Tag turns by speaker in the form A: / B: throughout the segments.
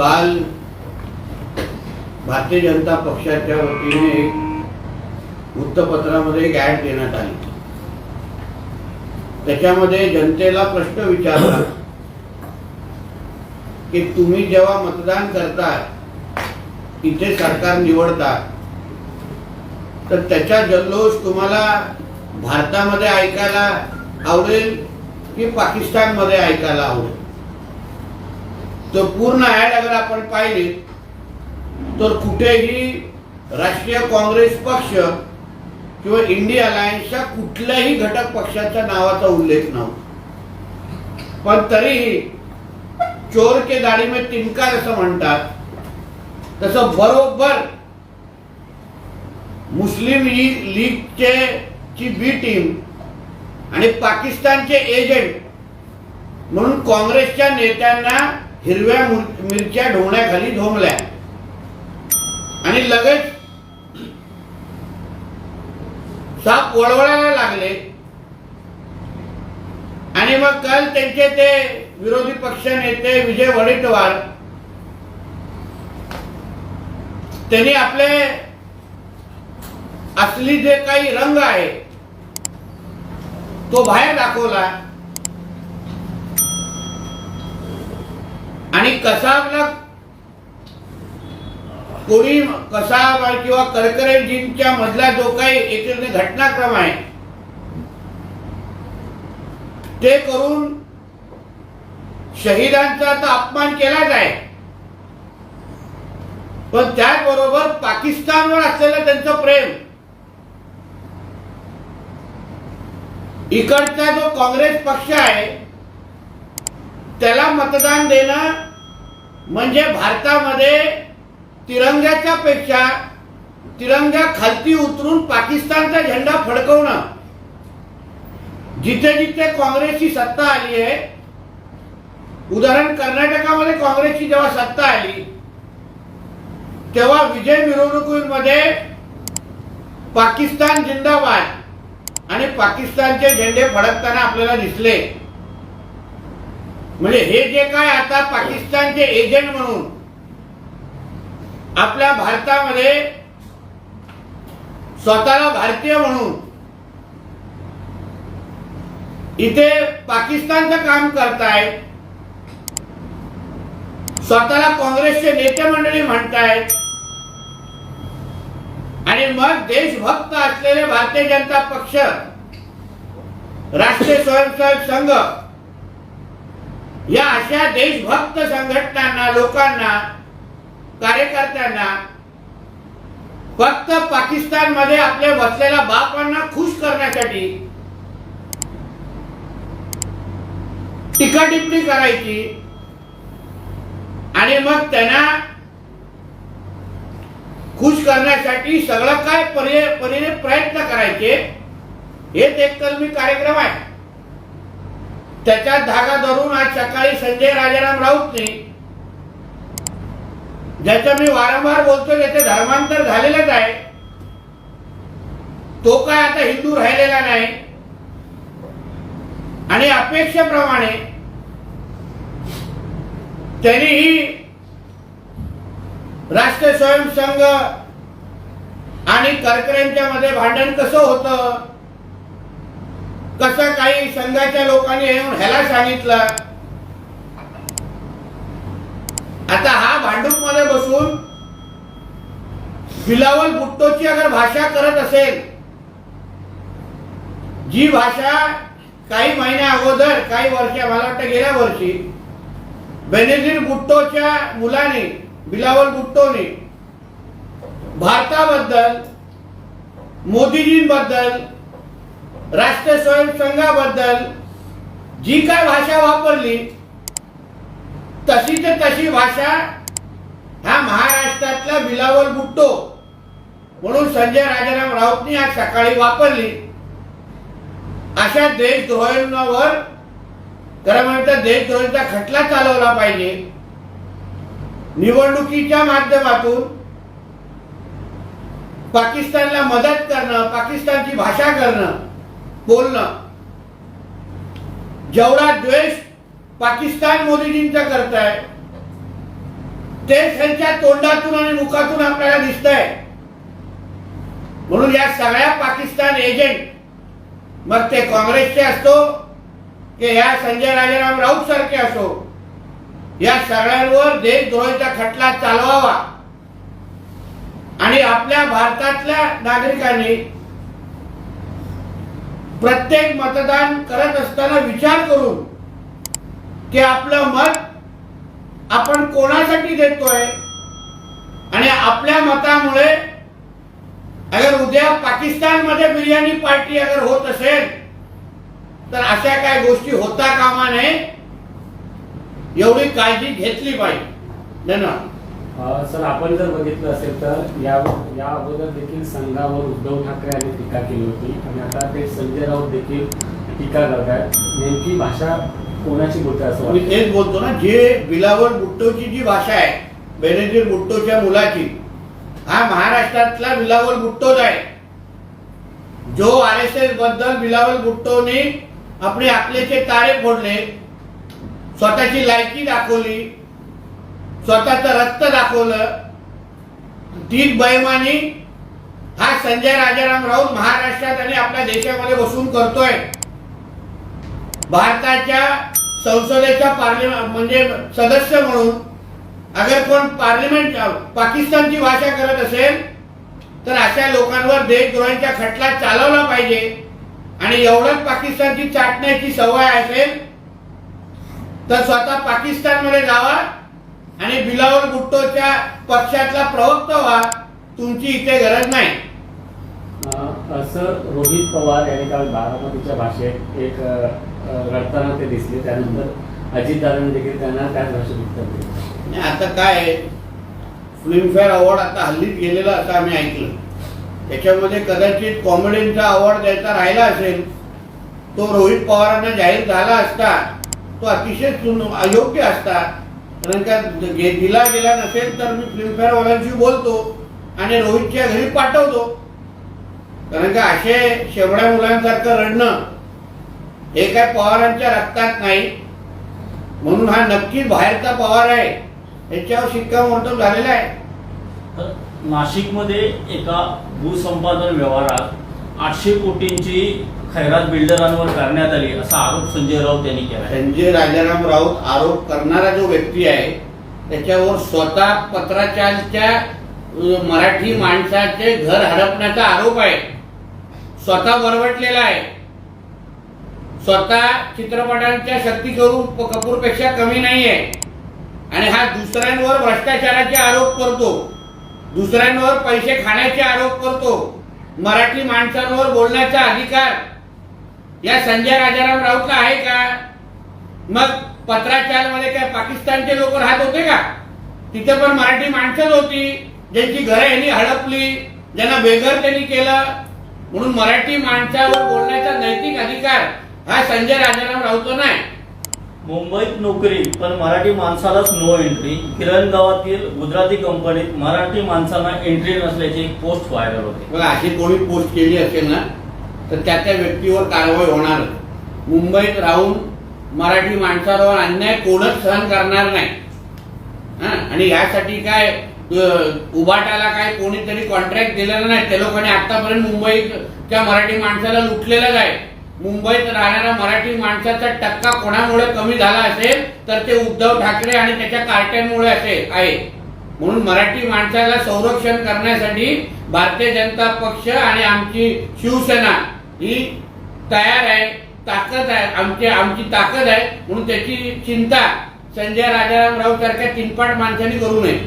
A: काल भारतीय जनता पक्षाच्या वतीने एक वृत्तपत्रामध्ये एक ॲड देण्यात आली. त्याच्यामध्ये जनतेला प्रश्न विचारला की तुम्ही जेव्हा मतदान करता इथे सरकार निवडता तर त्याचा जल्लोष तुम्हाला भारतामध्ये ऐकायला आवडेल की पाकिस्तानमध्ये ऐकायला आवडेल? तर पूर्ण ऍड अगर आपण पाहिली तर कुठेही राष्ट्रीय काँग्रेस पक्ष किंवा इंडिया अलायन्सच्या कुठल्याही घटक पक्षाच्या नावाचा उल्लेख नव्हता. पण तरीही चोर के दाढी में तिनका असं म्हणतात तसं बरोबर मुस्लिम लीग लीगचे ची बी टीम आणि पाकिस्तानचे एजंट म्हणून काँग्रेसच्या नेत्यांना हिरव्या मिरच्या ढोण्याखाली धोमल्या आणि लगेच साप वळवळायला लागले. आणि मग काल त्यांचे ते विरोधी पक्ष नेते विजय वडेट्टीवार त्यांनी आपले असली जे काही रंग आहे तो बाहेर दाखवला. आणि कसा आपला कोणी कसा किंवा करकरेजींच्या मधला जो काही एक घटनाक्रम आहे ते करून शहीदांचा तर अपमान केलाच आहे. पण त्याचबरोबर पाकिस्तानवर असलेलं त्यांचं प्रेम इकडचा जो काँग्रेस पक्ष आहे त्याला मतदान देणं म्हणजे भारतामध्ये तिरंग्याच्या पेक्षा तिरंगा खालती उतरून पाकिस्तानचा झेंडा फडकवणं. जिथे जिथे काँग्रेसची सत्ता आली आहे उदाहरण कर्नाटकामध्ये काँग्रेसची जेव्हा सत्ता आली तेव्हा विजय मिरवणुकीमध्ये पाकिस्तान जिंदाबाद आणि पाकिस्तानचे झेंडे फडकताना आपल्याला दिसले. म्हणजे हे जे काय आता पाकिस्तानचे एजंट म्हणून आपल्या भारतामध्ये स्वतःला भारतीय म्हणून इथे पाकिस्तानचं काम करतायत स्वतःला काँग्रेसचे नेते मंडळी म्हणतायत आणि मग देशभक्त असलेले भारतीय जनता पक्ष राष्ट्रीय स्वयंसेवक संघ या अशा देशभक्त संघटनांना लोकांना कार्यकर्त्यांना फक्त पाकिस्तानमध्ये आपल्या बसलेल्या बापांना खुश करण्यासाठी टीका टिप्पणी करायची आणि मग त्यांना खुश करण्यासाठी सगळं काय पर्याय पर्याय प्रयत्न करायचे हेच एक कलमी कार्यक्रम आहे. त्याच्यात धागा धरून आज सकाळी संजय राजाराम राऊतने ज्याचं मी वारंवार बोलतो त्याचे धर्मांतर झालेलंच आहे तो काय आता हिंदू राहिलेला नाही. आणि अपेक्षेप्रमाणे त्यांनीही राष्ट्रीय स्वयंसंघ आणि करकऱ्यांच्या मध्ये भांडण कसं होतं? कसं काही संघाच्या लोकांनी येऊन ह्याला सांगितलं? आता हा भांडूपमध्ये बसून बिलावल भुट्टोची अगर भाषा करत असेल जी भाषा काही महिन्या अगोदर काही वर्ष मला वाटतं गेल्या वर्षी बेनेझीर भुट्टोच्या मुलाने बिलावल भुट्टोने भारताबद्दल मोदीजींबद्दल राष्ट्रीय स्वयंसंघाबद्दल जी काय भाषा वापरली तशी ते तशी भाषा हा महाराष्ट्रातला बिलावल बुटतो म्हणून संजय राजाराम राऊतनी आज सकाळी वापरली. अशा देशद्रोहींवर खरं म्हणतं देशद्रोहींचा खटला चालवला पाहिजे. निवडणुकीच्या माध्यमातून पाकिस्तानला मदत करणं पाकिस्तानची भाषा करणं बोलणं. जेवढा द्वेष पाकिस्तान मोदीजींचा करताय ते त्यांच्या तोंडातून आणि मुखातून आपल्याला दिसतंय. म्हणून या सगळ्या पाकिस्तान एजंट मग ते काँग्रेसचे असतो की या संजय राजाराम राऊत सारखे असो या सगळ्यांवर देशद्रोहीचा खटला चालवावा. आणि आपल्या भारतातल्या नागरिकांनी प्रत्येक मतदान करत असताना विचार करून की आपलं मत आपण कोणासाठी देतोय? आणि आपल्या मतामुळे अगर उद्या पाकिस्तानमध्ये बिर्याणी पार्टी अगर होत असेल तर अशा काय गोष्टी होता कामा नये एवढी काळजी घेतली पाहिजे. धन्यवाद.
B: सर आपण जर बघितलं असेल तर या या अगोदर देखील संघावर उद्धव ठाकरे यांनी टीका केली होती आणि आता ते संजय राऊत देखील टीका करत आहेत नेमकी भाषा कोणाची बोलते असं
A: मी तेच बोलतो ना जे बिलावल भुट्टोची जी भाषा आहे बेनजीर भुट्टोच्या मुलाची हा महाराष्ट्रातला बिलावल भुट्टोच आहे. जो आर एस एसबद्दल बिलावल भुट्टोने आपले आपलेचे तारे फोडले स्वतःची लायकी दाखवली स्वतःचं रक्त दाखवलं. तीच बैमानी हा संजय राजाराम राऊत महाराष्ट्रात आणि आपल्या देशामध्ये बसून करतोय. भारताच्या संसदेचा पार्लिमेंट म्हणजे सदस्य म्हणून अगर कोण पार्लिमेंट पाकिस्तानची भाषा करत असेल तर अशा लोकांवर देशद्रोहांच्या खटला चालवला पाहिजे. आणि एवढंच पाकिस्तानची चाटण्याची सवय असेल तर स्वतः पाकिस्तानमध्ये जावा. आणि बिलावल भुट्टोच्या पक्षातला प्रवक्ता व्हा तुमची इथे गरज नाही.
B: असं रोहित पवार यांनी काल बारामतीच्या भाषेत एक रडताना ते दिसले. त्यानंतर अजितदादांनी देखील त्यांना त्याच भाषेत उत्तर दिलं.
A: आणि आता काय फिल्मफेअर अवॉर्ड आता हल्लीच गेलेला असं आम्ही ऐकलं. त्याच्यामध्ये कदाचित कॉमेडीचा अवॉर्ड द्यायचा राहिला असेल तो रोहित पवारांना जाहीर झाला असता तो अतिशय अयोग्य असता कारण का दिला गेला नसेल तर मी फिल्मफेअर वाल्यांशी बोलतो आणि रोहितच्या घरी पाठवतो. कारण का असे शेवड्या मुलांसारखं रडणं हे काय पवारांच्या रक्तात नाही. म्हणून हा नक्की बाहेरचा पवार आहे. याच्यावर शिक्कामोर्तब झालेला आहे.
C: तर नाशिकमध्ये एका भूसंपादन व्यवहारात आठशे कोटींची खैरात बिल्डरांवर करण्यात आली असा आरोप संजय राऊत यांनी केला
A: संजय राजाराम राऊत आरोप करणारा जो व्यक्ती आहे त्याच्यावर स्वतः पत्राचारच्या मराठी माणसाचे घर हडपण्याचा आरोप आहे. स्वतः बरवटलेला आहे. स्वतः चित्रपटांच्या शक्ती करून कपूरपेक्षा कमी नाही आहे. आणि हा दुसऱ्यांवर भ्रष्टाचाराचे आरोप करतो. दुसऱ्यांवर पैसे खाण्याचे आरोप करतो. मराठी माणसांवर बोलण्याचा अधिकार या संजय राजाराम राऊतला आहे का? मग पत्राचारमध्ये काय पाकिस्तानचे लोक राहत होते का? तिथे पण मराठी माणसंच होती. ज्यांची घरं यांनी हडपली ज्यांना बेघर त्यांनी केलं. म्हणून मराठी माणसावर बोलण्याचा नैतिक अधिकार हा संजय राजाराम राऊत नाही.
C: मुंबईत नोकरी पण मराठी माणसालाच नो एंट्री किरण गावातील गुजराती कंपनीत मराठी माणसांना एंट्री नसल्याची एक पोस्ट व्हायरल होते.
A: बघा अशी कोणी पोस्ट केली असेल ना तर त्या त्या व्यक्तीवर कारवाई होणार. मुंबईत राहून मराठी माणसावर अन्याय कोणच सहन करणार नाही. हा? आणि यासाठी काय अ, उबाटाला काय कोणीतरी कॉन्ट्रॅक्ट दिलेला नाही. त्या लोकांनी आतापर्यंत मुंबईच्या मराठी माणसाला लुटलेलंच आहे. मुंबईत राहणाऱ्या मराठी माणसाचा टक्का कोणामुळे कमी झाला असेल तर ते उद्धव ठाकरे आणि त्याच्या कार्ट्यांमुळे असेल आहे. म्हणून मराठी माणसाला संरक्षण करण्यासाठी भारतीय जनता पक्ष आणि आमची शिवसेना ही तयार आहे ताकद आहे आमची आमची ताकद आहे म्हणून त्याची चिंता संजय राजाराम राव सारख्या तीनपाट माणसांनी करू नये.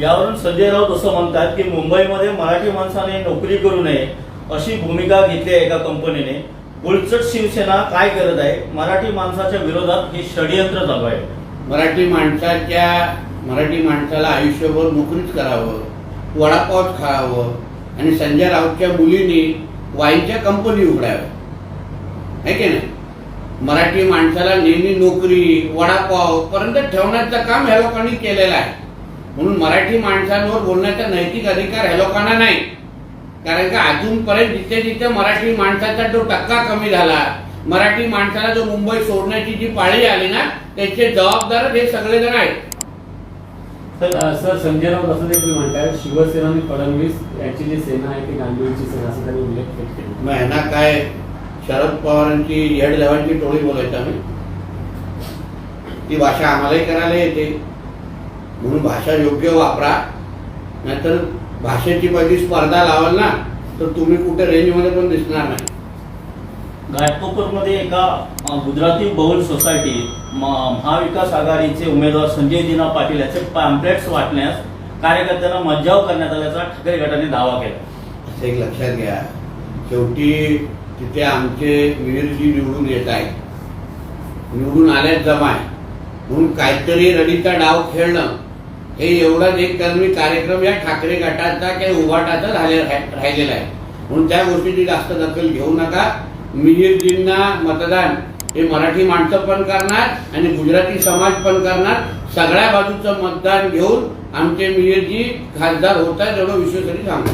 C: यावरून संजय राऊत असं म्हणतात की मुंबईमध्ये मराठी माणसाने नोकरी करू नये अशी भूमिका घेतली आहे एका कंपनीने. गुलचट शिवसेना काय करत आहे? मराठी माणसाच्या विरोधात हे षडयंत्र चालू आहे.
A: मराठी माणसाच्या मराठी माणसाला आयुष्यभर नोकरीच करावं वडापावच खावं आणि संजय राऊतच्या मुलीने वाईनच्या कंपनी उघडाव्या. आहे की नाही? मराठी माणसाला नेहमी नोकरी वडापाव पर्यंत ठेवण्याचं काम ह्या लोकांनी केलेलं आहे. म्हणून मराठी माणसांवर बोलण्याचा नैतिक अधिकार ह्या लोकांना नाही. कारण का अजूनपर्यंत जिथे जिथे मराठी माणसाचा जो टक्का कमी झाला मराठी माणसाला जो मुंबई सोडण्याची जी पाळी आली ना त्याचे जबाबदार हे सगळेजण आहेत.
C: तर
B: सर संजय राऊत असं देखील म्हणतात शिवसेना आणि फडणवीस यांची जी सेना आहे ती गांधींची सेना असं त्यांनी उल्लेख केला.
A: मग ह्यांना काय शरद पवारांची हेड लेव्हलची टोळी बोलायचं आम्ही? ती भाषा आम्हालाही करायला येते. म्हणून भाषा योग्य वापरा नाहीतर भाषेची पहिली स्पर्धा लावाल ना तर तुम्ही कुठे रेंजमध्ये पण दिसणार नाही.
C: घाटकोपरमध्ये एका गुजराती बहुल सोसायटीत म- महाविकास आघाडीचे उमेदवार संजय दिना पाटील याचे पॅम्पलेट्स वाटण्यास कार्यकर्त्यांना मज्जाव करण्यात आल्याचा ठाकरे गटाने दावा केला.
A: असं एक लक्षात घ्या. शेवटी तिथे आमचे विहीरजी निवडून येत आहेत. निवडून आल्यात जमाय. म्हणून काहीतरी रडीचा डाव खेळणं हे एवढाच एक कर्मी कार्यक्रम या ठाकरे गटाचा काही उभाटाचा राहिलेला आहे. म्हणून त्या गोष्टीची जास्त दखल घेऊ नका. मिहिरजींना मतदान हे मराठी माणसं पण करणार आणि गुजराती समाज पण करणार. सगळ्या बाजूचं मतदान घेऊन आमचे मिहिरजी खासदार होत आहेत एवढं विश्वासाने सांगतो.